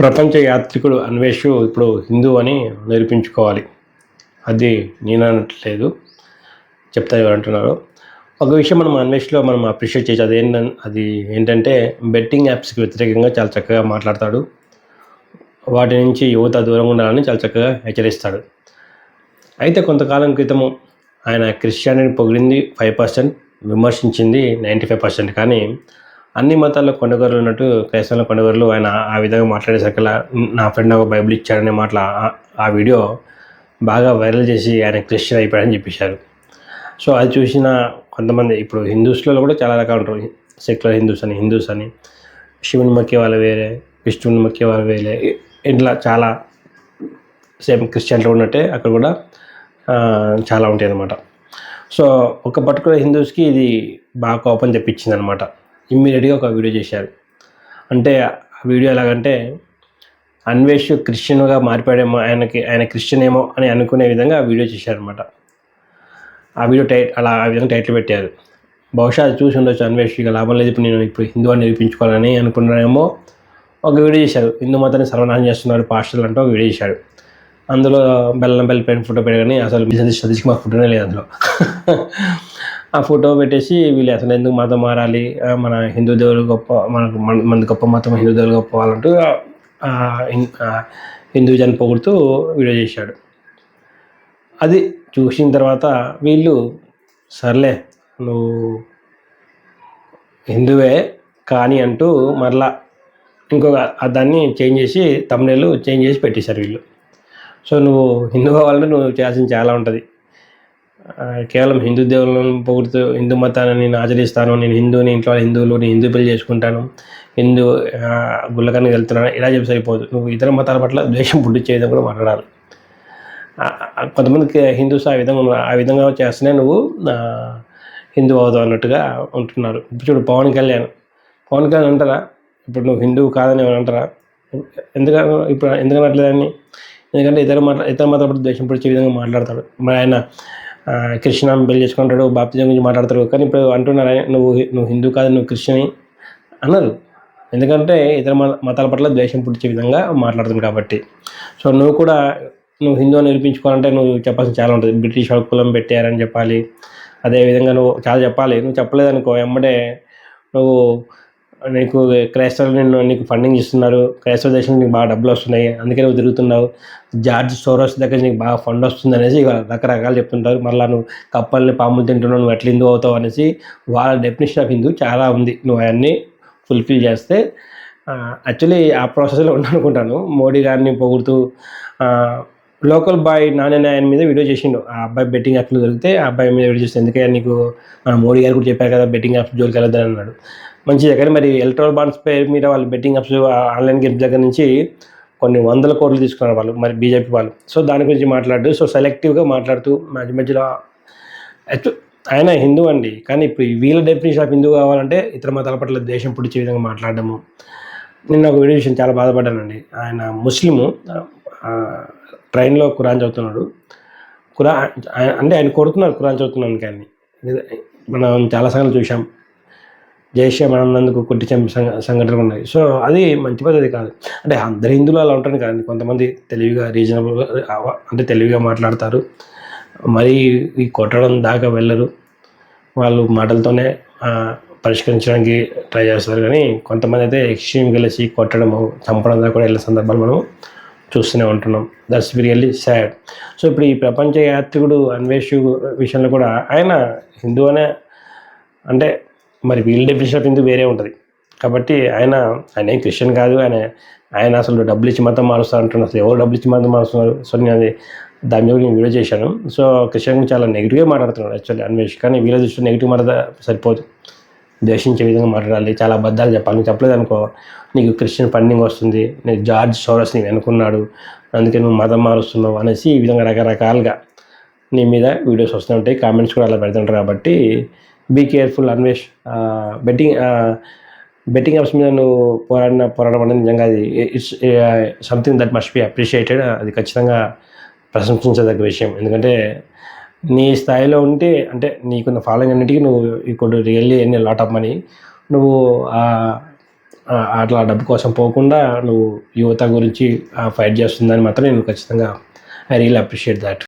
ప్రపంచ యాత్రికుడు అన్వేషు ఇప్పుడు హిందూ అని నిరూపించుకోవాలి. అది నేను అనట్లేదు. చెప్తా ఎవరంటున్నారు ఒక విషయం మనం అన్వేష్లో మనం అప్రిషియేట్ చేసి అది ఏంటంటే అది ఏంటంటే బెట్టింగ్ యాప్స్కి వ్యతిరేకంగా చాలా చక్కగా మాట్లాడతాడు. వాటి నుంచి యువత దూరంగా ఉండాలని చాలా చక్కగా హెచ్చరిస్తాడు. అయితే కొంతకాలం క్రితము ఆయన క్రిస్టియానిటీ పొగిడింది ఫైవ్ పర్సెంట్ విమర్శించింది నైంటీ ఫైవ్ పర్సెంట్ కానీ అన్ని మతాల్లో కొండగొర్రెలు ఉన్నట్టు క్రైస్తవుల కొండగొర్రెలు ఆయన ఆ విధంగా మాట్లాడేసరికల్లా నా ఫ్రెండ్ ఒక బైబిల్ ఇచ్చాడనే మాటల ఆ- ఆ వీడియో బాగా వైరల్ చేసి ఆయన క్రిస్టియన్ అయిపోయాడని చెప్పేశారు. సో అది చూసిన కొంతమంది ఇప్పుడు హిందూస్లో కూడా చాలా రకాలు ఉంటారు. సెక్యులర్ హిందూస్ అని హిందూస్ అని శివుని మొక్కే వాళ్ళు వేరే విష్ణువుని మొక్కే వాళ్ళు వేరే ఇట్లా చాలా సేమ్ క్రిస్టియన్లో ఉన్నట్టే అక్కడ కూడా చాలా ఉంటాయి అన్నమాట సో ఒక పర్టికులర్ హిందూస్కి ఇది బాగా కోపం తెప్పించింది అనమాట ఇమ్మీడియట్గా ఒక వీడియో చేశారు. అంటే ఆ వీడియో ఎలాగంటే అన్వేష్ క్రిస్టియన్గా మారిపోయాడేమో ఆయనకి ఆయన క్రిస్టియన్ ఏమో అని అనుకునే విధంగా ఆ వీడియో చేశారనమాట ఆ వీడియో టైట్ అలా ఆ విధంగా టైటిల్ పెట్టారు. బహుశా అది చూసి ఉండొచ్చు అన్వేష్ ఇక లాభం లేదు ఇప్పుడు నేను ఇప్పుడు హిందూ అని నిరూపించుకోవాలని అనుకున్నానేమో ఒక వీడియో చేశారు. హిందూ మతాన్ని సర్వనాశనం చేస్తున్నారు పాస్టర్లు అంటూ ఒక వీడియో చేశాడు. అందులో బెల్లం బెల్ పెన్ ఫోటో పెట్టగానే అసలు సతీష్ సతీష్కి ఫోటోనే లేదు అందులో. ఆ ఫోటో పెట్టేసి వీళ్ళు అసలు ఎందుకు మతం మారాలి? మన హిందూ దేవుడు గొప్ప మనకు మన- గొప్ప మతం హిందూ దేవుడు గొప్ప వాళ్ళంటూ ఆ, పొగుడుతూ వీడియో చేశాడు. అది చూసిన తర్వాత వీళ్ళు సర్లే నువ్వు హిందువే కానీ అంటూ మరలా ఇంకొక దాన్ని చేంజ్ చేసి తమిళలు చేంజ్ చేసి పెట్టేశారు వీళ్ళు. సో నువ్వు హిందూ కావాలంటే నువ్వు చేయాల్సింది చాలా ఉంటుంది. కేవలం హిందూ దేవులను పొగుడుతూ హిందూ మతాన్ని నేను ఆచరిస్తాను నేను హిందూని ఇంట్లో హిందువులు నేను హిందూ పెళ్ళి చేసుకుంటాను హిందూ గుళ్ళకానికి వెళ్తున్నాను ఇలా చెప్పి సరిపోదు. నువ్వు ఇతర మతాల పట్ల ద్వేషం పుట్టి చేయడం కూడా మాట్లాడాలి. ఆ, కొంతమందికి హిందూస్ ఆ విధంగా ఆ విధంగా చేస్తేనే నువ్వు హిందూ అవుతావు అన్నట్టుగా ఉంటున్నారు. ఇప్పుడు చూడు పవన్ కళ్యాణ్. పవన్ కళ్యాణ్ అంటారా? ఇప్పుడు నువ్వు హిందూ కాదని అంటారా? ఎందుకని ఇప్పుడు ఎందుకని ఎందుకంటే ఇతర మత ఇతర మతాల పట్ల ద్వేషం పుడిచే విధంగా మాట్లాడతాడు. మరి ఆయన కృష్ణం పెళ్ళి చేసుకుంటాడు బాప్తిజం గురించి మాట్లాడతాడు. కానీ ఇప్పుడు అంటున్నారు నువ్వు నువ్వు హిందూ కాదు నువ్వు క్రిస్టియని అన్నారు. ఎందుకంటే ఇతర మత మతాల పట్ల ద్వేషం పుట్టించే విధంగా మాట్లాడుతుంది కాబట్టి. సో నువ్వు కూడా నువ్వు హిందూ అని నిరూపించుకోవాలంటే నువ్వు చెప్పాల్సిన చాలా ఉంటుంది. బ్రిటిష్ వాళ్ళ కులం పెట్టారని చెప్పాలి. అదేవిధంగా నువ్వు చాలా చెప్పాలి. నువ్వు చెప్పలేదనుకో వెంబడే నువ్వు నీకు క్రైస్తవులు నీకు ఫండింగ్ ఇస్తున్నారు. క్రైస్తవ దేశం నీకు బాగా డబ్బులు వస్తున్నాయి. అందుకే నువ్వు తిరుగుతున్నావు. జార్జ్ సోరోస్ దగ్గర నీకు బాగా ఫండ్ వస్తుంది అనేసి రకరకాలు చెప్తుంటారు. మళ్ళీ నువ్వు కప్పల్ని పాములు తింటున్నావు నువ్వు ఎట్లా హిందూ అవుతావు అనేసి వాళ్ళ డెఫినేషన్ ఆఫ్ హిందూ చాలా ఉంది. నువ్వు అవన్నీ ఫుల్ఫిల్ చేస్తే యాక్చువల్లీ ఆ ప్రాసెస్లో ఉండనుకుంటాను మోడీ గారిని పొగుడుతూ లోకల్ బాయ్ నాన్న ఆయన మీద వీడియో చేసిండు. ఆ అబ్బాయి బెట్టింగ్ యాప్లు దొరికితే ఆ అబ్బాయి మీద వీడియో చేస్తే ఎందుకంటే నీకు? మన మోడీ గారు కూడా చెప్పారు కదా బెట్టింగ్ యాప్స్ జోలికి వెళ్ళొద్దని అన్నాడు. మంచిదే కానీ మరి ఎలక్ట్రల్ బాండ్స్ పేరు మీద వాళ్ళు బెట్టింగ్ యాప్స్ ఆన్లైన్ గేమ్స్ దగ్గర నుంచి కొన్ని వందల కోట్లు తీసుకున్నారు వాళ్ళు మరి బీజేపీ వాళ్ళు. సో దాని గురించి మాట్లాడుతూ సో సెలెక్టివ్గా మాట్లాడుతూ మధ్య మధ్యలో ఆయన హిందూ అండి. కానీ ఇప్పుడు వీళ్ళ డెఫినేషన్ ఆఫ్ హిందూ కావాలంటే ఇతర మతాల పట్ల దేశం పుడిచే విధంగా మాట్లాడడము. నిన్న ఒక వీడియో విషయం చాలా బాధపడ్డానండి. ఆయన ముస్లిము ట్రైన్లో ఖురాన్ చదువుతున్నాడు. ఖురా అంటే ఆయన కొడుతున్నారు ఖురాన్ చదువుతున్నాను కానీ మనం చాలా సంగతులు చూసాం జైషే మనందుకు కొట్టి చంపి సంఘ సంఘటనలు ఉన్నాయి. సో అది మంచి పద్ధతి కాదు. అంటే అందరి హిందువులు అలా ఉంటారు కానీ కొంతమంది తెలివిగా రీజనబుల్గా అంటే తెలివిగా మాట్లాడతారు. మరి ఈ కొట్టడం దాకా వెళ్ళరు. వాళ్ళు మాటలతోనే పరిష్కరించడానికి ట్రై చేస్తారు. కానీ కొంతమంది అయితే ఎక్స్ట్రీమ్కి కలిసి కొట్టడము చంపడం దాకా కూడా వెళ్ళే సందర్భాలు మనం చూస్తూనే ఉంటున్నాం. దట్స్ రియల్లీ సాడ్ సో ఇప్పుడు ఈ ప్రపంచ యాత్రికుడు అన్వేషు విషయంలో కూడా ఆయన హిందూ అనే అంటే మరి వీళ్ళ డెఫినేషన్ ఆఫ్ హిందూ వేరే ఉంటుంది. కాబట్టి ఆయన ఆయన ఏం క్రిస్టియన్ కాదు ఆయన ఆయన అసలు డబ్బులు ఇచ్చి మతం మారుస్తారు అంటున్నారు అసలు ఎవరు డబ్బులు ఇచ్చి మతం మారుస్తున్నారు? సో నేను అది దాని మీద నేను వీడియో చేశాను. సో క్రిస్టియన్ చాలా నెగిటివ్గా మాట్లాడుతున్నాడు యాక్చువల్లీ అన్వేష్. కానీ వీళ్ళ దృష్టిలో నెగిటివ్ మాట సరిపోదు. ద్వేషించే విధంగా మాట్లాడాలి. చాలా అబద్ధాలు చెప్పాలి. నువ్వు చెప్పలేదు అనుకో నీకు క్రిస్టియన్ ఫండింగ్ వస్తుంది. నీకు జార్జ్ సోరస్ నీ అనుకున్నాడు అందుకే నువ్వు మతం మారుస్తున్నావు అనేసి ఈ విధంగా రకరకాలుగా నీ మీద వీడియోస్ వస్తూ ఉంటాయి. కామెంట్స్ కూడా అలా పెడుతుంటారు కాబట్టి be careful Anvesh. Betting betting apps మీద నువ్వు పోరాడిన పోరాడడం అనేది నిజంగా అది it's something that must be appreciated అది ఖచ్చితంగా ప్రశంసించదగ్గ విషయం. ఎందుకంటే నీ స్థాయిలో ఉంటే అంటే నీకున్న ఫాలోయింగ్ అన్నిటికీ నువ్వు ఇప్పుడు రియల్లీ ఎన్ని లాట్ ఆఫ్ మనీ నువ్వు ఆ ఆ, అట్లా డబ్బు కోసం పోకుండా నువ్వు యువత గురించి ఫైట్ చేస్తుందని మాత్రం నేను ఖచ్చితంగా ఐ రియల్ అప్రిషియేట్ దాట్